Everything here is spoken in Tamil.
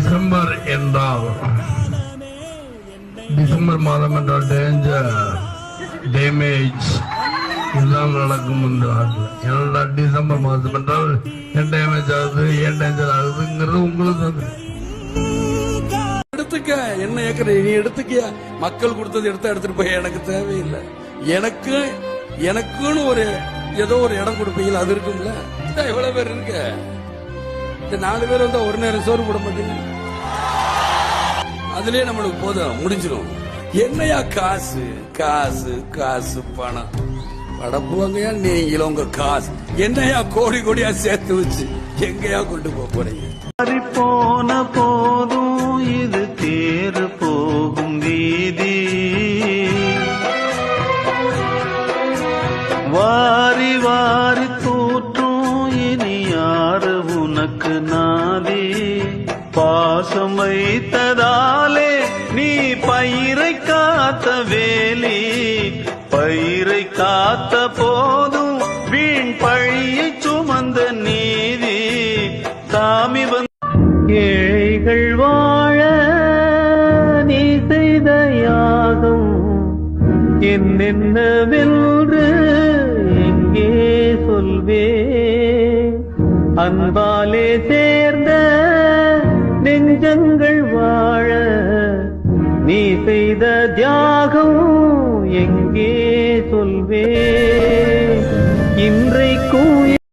டிசம்பர் என்றால் டிசம்பர் மாதம் என்றால் டேஞ்சர் டேமேஜ் இதுதான் நடக்கும் என்றார்கள் என்னடா டிசம்பர் மாதம் என்றால் ஏன் டேமேஜ் ஆகுது ஏன் டேஞ்சர் ஆகுதுங்கிறது உங்களுக்கு அது. எடுத்துக்க என்ன ஏக்கர் நீ எடுத்துக்கியா? மக்கள் கொடுத்தது எடுத்தா எடுத்துட்டு போய் எனக்கு தேவையில்லை. எனக்கு எனக்குன்னு ஒரு ஏதோ ஒரு இடம் கொடுப்பீங்களா? அது இருக்கும்ல. இதான் எவ்வளவு பேர் இருக்க. இந்த நாலு பேர் வந்தா ஒரு நேரம் சோறு போட மாட்டீங்க? அதுலயே நம்மளுக்கு போதும் முடிஞ்சிடும் என்னையா காசு? காசு காசு பணம். படப்புவாங்கயா நீங்களும் உங்க காசு. என்னையா கோடி கோடியா சேர்த்து வச்சு எங்கயா கொண்டு போக போறீங்க? போன போதும் இது தேறு போகும் வீதி வாரி வாரி உனக்கு நாதி பாசம் வைத்ததாலே நீ பயிரை காத்த வேலி. பயிரை காத்த போதும் வீண் பழியை சுமந்த நீதி. சாமி வந்து ஏழைகள் வாழ நீ செய்த யாகம். என்னென்னவென்று எங்கே சொல்வே அன்பாலே சேர்ந்த நெஞ்சங்கள் வாழ நீ செய்த தியாகம் எங்கே சொல்வே இன்று